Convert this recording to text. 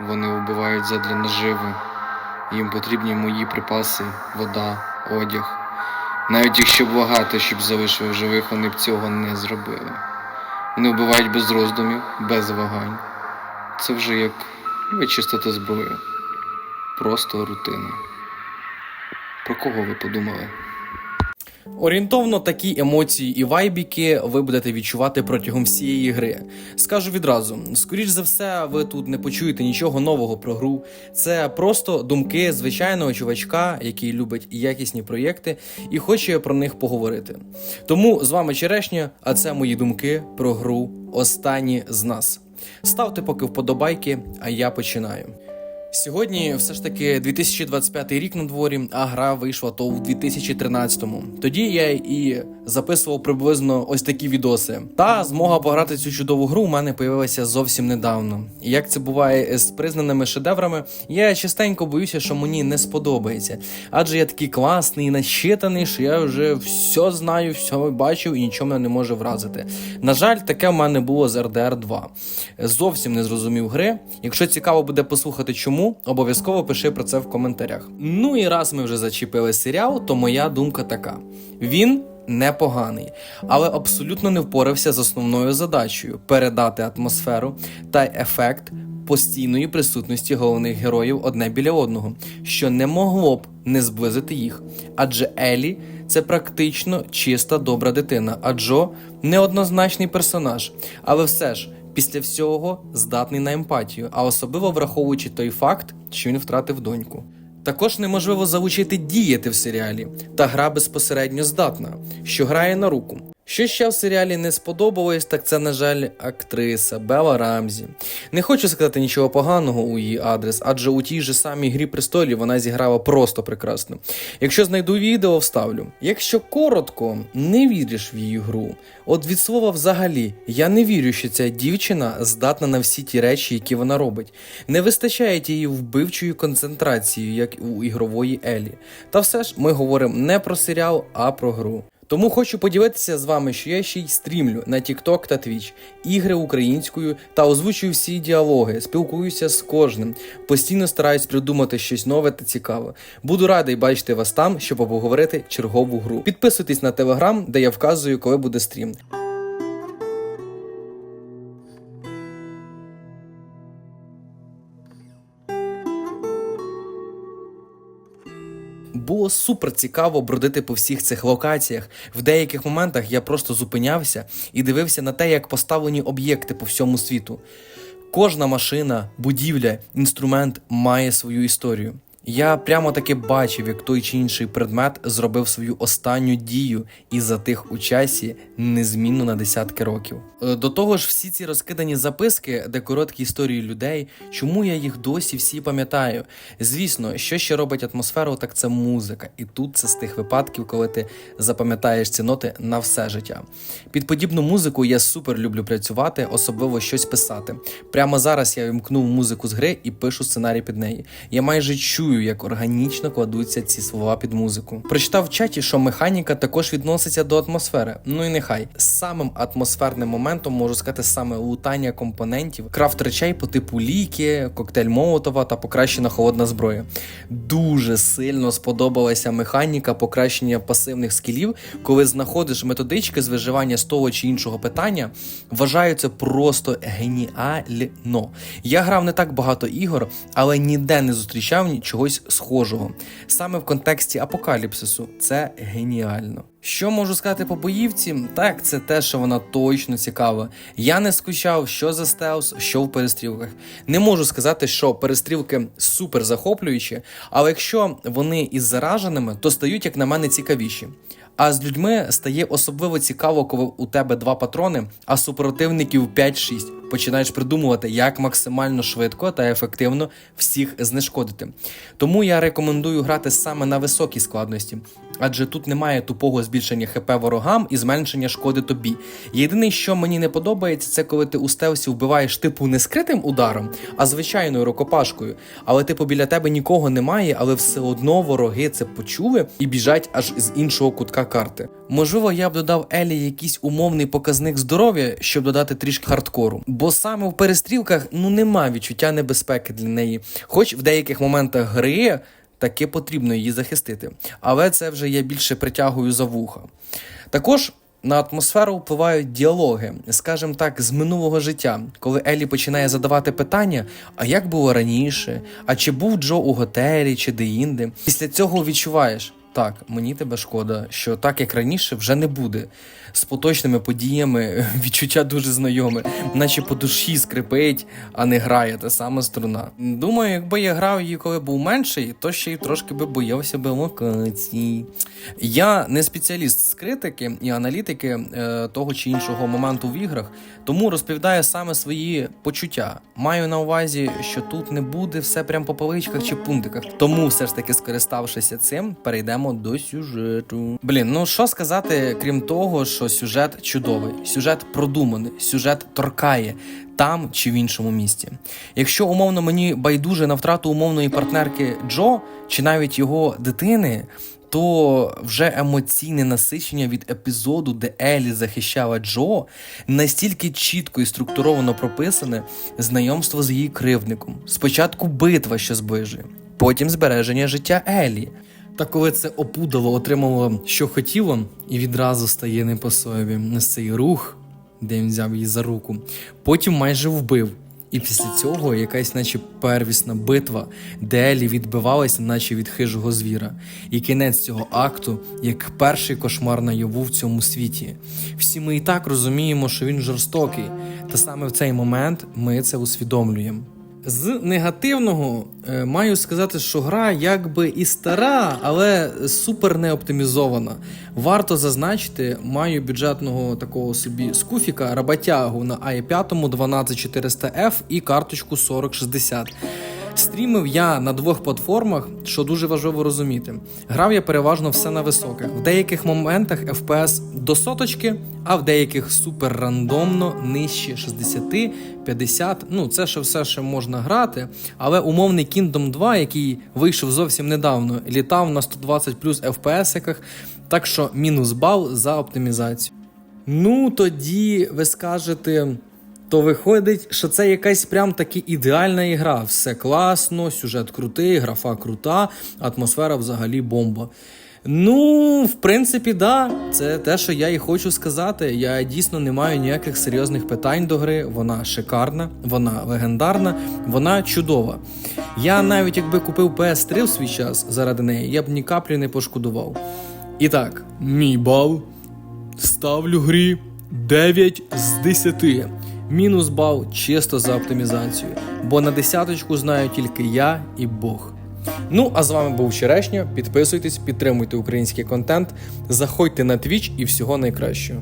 Вони вбивають задля наживи. Їм потрібні мої припаси, вода, одяг. Навіть якщо б багато, щоб залишив живих, вони б цього не зробили. Вони вбивають без роздумів, без вагань. Це вже як вичистити зброю. Просто рутина. Про кого ви подумали? Орієнтовно такі емоції і вайбіки ви будете відчувати протягом всієї гри. Скажу відразу: скоріш за все, ви тут не почуєте нічого нового про гру. Це просто думки звичайного чувачка, який любить якісні проєкти і хоче про них поговорити. Тому з вами Черешня, а це мої думки про гру Останні з нас. Ставте поки вподобайки, а я починаю. Сьогодні все ж таки 2025 рік на дворі, а гра вийшла то в 2013-му. Тоді я і записував приблизно ось такі відоси. Та змога пограти цю чудову гру у мене появилася зовсім недавно. І як це буває з признаними шедеврами, я частенько боюся, що мені не сподобається. Адже я такий класний начитаний, що я вже все знаю, все бачив і нічого мене не може вразити. На жаль, таке в мене було з RDR 2. Зовсім не зрозумів гри. Якщо цікаво буде послухати, чому, обов'язково пиши про це в коментарях. Ну і раз ми вже зачепили серіал, то моя думка така: він. Непоганий, але абсолютно не впорався з основною задачею передати атмосферу та ефект постійної присутності головних героїв одне біля одного, що не могло б не зблизити їх. Адже Елі це практично чиста добра дитина, а Джо неоднозначний персонаж. Але все ж, після всього здатний на емпатію, а особливо враховуючи той факт, що він втратив доньку. Також неможливо залучити діяти в серіалі, та гра безпосередньо здатна, що грає на руку. Що ще в серіалі не сподобалось, так це, на жаль, актриса Бела Рамзі. Не хочу сказати нічого поганого у її адрес, адже у тій же самій грі престолів вона зіграла просто прекрасно. Якщо знайду відео, вставлю. Якщо коротко, не віриш в її гру. От від слова взагалі, я не вірю, що ця дівчина здатна на всі ті речі, які вона робить. Не вистачає тієї вбивчої концентрації, як у ігрової Елі. Та все ж ми говоримо не про серіал, а про гру. Тому хочу поділитися з вами, що я ще й стрімлю на TikTok та Twitch, ігри українською та озвучую всі діалоги, спілкуюся з кожним, постійно стараюсь придумати щось нове та цікаве. Буду радий бачити вас там, щоб обговорити чергову гру. Підписуйтесь на телеграм, де я вказую, коли буде стрім. Було супер цікаво бродити по всіх цих локаціях. В деяких моментах я просто зупинявся і дивився на те, як поставлені об'єкти по всьому світу. Кожна машина, будівля, інструмент має свою історію. Я прямо таки бачив, як той чи інший предмет зробив свою останню дію і затих у часі незмінно на десятки років. Е, До того ж, всі ці розкидані записки, де короткі історії людей, чому я їх досі всі пам'ятаю. Звісно, що ще робить атмосферу, так це музика. І тут це з тих випадків, коли ти запам'ятаєш ці ноти на все життя. Під подібну музику я супер люблю працювати, особливо щось писати. Прямо зараз я вимкнув музику з гри і пишу сценарій під неї. Я майже чую, як органічно кладуться ці слова під музику. Прочитав в чаті, що механіка також відноситься до атмосфери. Ну і нехай самим атмосферним моментом можу сказати саме лутання компонентів, крафт речей по типу ліки, коктейль Молотова та покращена холодна зброя. Дуже сильно сподобалася механіка покращення пасивних скілів, коли знаходиш методички з виживання з того чи іншого питання. Вважаю це просто геніально. Я грав не так багато ігор, але ніде не зустрічав ні- чогось схожого. Саме в контексті апокаліпсису це геніально. Що можу сказати по боївці? Так, це те, що вона точно цікава. Я не скучав, що за стелс, що в перестрілках. Не можу сказати, що перестрілки супер захоплюючі, але якщо вони із зараженими, то стають, як на мене, цікавіші. А з людьми стає особливо цікаво, коли у тебе два патрони, а супротивників 5-6. Починаєш придумувати, як максимально швидко та ефективно всіх знешкодити. Тому я рекомендую грати саме на високій складності. Адже тут немає тупого збільшення ХП ворогам і зменшення шкоди тобі. Єдине, що мені не подобається, це коли ти у стелсі вбиваєш типу не скритим ударом, а звичайною рукопашкою. Але типу біля тебе нікого немає, але все одно вороги це почули і біжать аж з іншого кутка карти. Можливо, я б додав Елі якийсь умовний показник здоров'я, щоб додати трішки хардкору. Бо саме в перестрілках ну нема відчуття небезпеки для неї. Хоч в деяких моментах гри таки потрібно її захистити. Але це вже я більше притягую за вуха. Також. На атмосферу впливають діалоги, скажімо так, з минулого життя, коли Елі починає задавати питання: а як було раніше, а чи був Джо у готелі, чи де-інде. Після цього відчуваєш, так, мені тебе шкода, що так як раніше вже не буде. З поточними подіями відчуття дуже знайоме, наче по душі скрипить, а не грає та сама струна. Думаю, якби я грав її, коли був менший, то ще й трошки би боявся би локацій. Я не спеціаліст з критики і аналітики е, того чи іншого моменту в іграх, тому розповідаю саме свої почуття. Маю на увазі, що тут не буде все прям по поличках чи пунктиках. Тому все ж таки, скориставшися цим, перейдемо до сюжету. Блін, ну що сказати, крім того, що сюжет чудовий, сюжет продуманий, сюжет торкає. Там чи в іншому місті. Якщо умовно мені байдуже на втрату умовної партнерки Джо, чи навіть його дитини, то вже емоційне насичення від епізоду, де Елі захищала Джо, настільки чітко і структуровано прописане знайомство з її кривдником. Спочатку битва, що зближує, потім збереження життя Елі. Та коли це опудало отримало, що хотіло, і відразу стає не по собі на цей рух, де він взяв її за руку, потім майже вбив. І після цього якась, наче первісна битва, де Елі відбивалася, наче від хижого звіра. І кінець цього акту як перший кошмар наяву в цьому світі. Всі ми і так розуміємо, що він жорстокий, та саме в цей момент ми це усвідомлюємо. З негативного е, маю сказати, що гра якби і стара, але супер не оптимізована. Варто зазначити, маю бюджетного такого собі скуфіка роботягу на i5 12400F і карточку 4060. Стрімив я на двох платформах, що дуже важливо розуміти. Грав я переважно все на високих. В деяких моментах FPS до соточки, а в деяких супер рандомно нижче 60, 50. Ну, це ще все ще можна грати. Але умовний Kingdom 2, який вийшов зовсім недавно, літав на 120 плюс FPS, так що мінус бал за оптимізацію. Ну, тоді ви скажете. То виходить, що це якась прям таки ідеальна ігра. Все класно, сюжет крутий, графа крута, атмосфера взагалі бомба. Ну, в принципі, да, це те, що я і хочу сказати. Я дійсно не маю ніяких серйозних питань до гри. Вона шикарна, вона легендарна, вона чудова. Я навіть якби купив PS3 в свій час заради неї, я б ні каплі не пошкодував. І так, мій бал ставлю грі 9 з 10. Мінус бал чисто за оптимізацію, бо на десяточку знаю тільки я і Бог. Ну, а з вами був Черешня. Підписуйтесь, підтримуйте український контент, заходьте на Twitch і всього найкращого.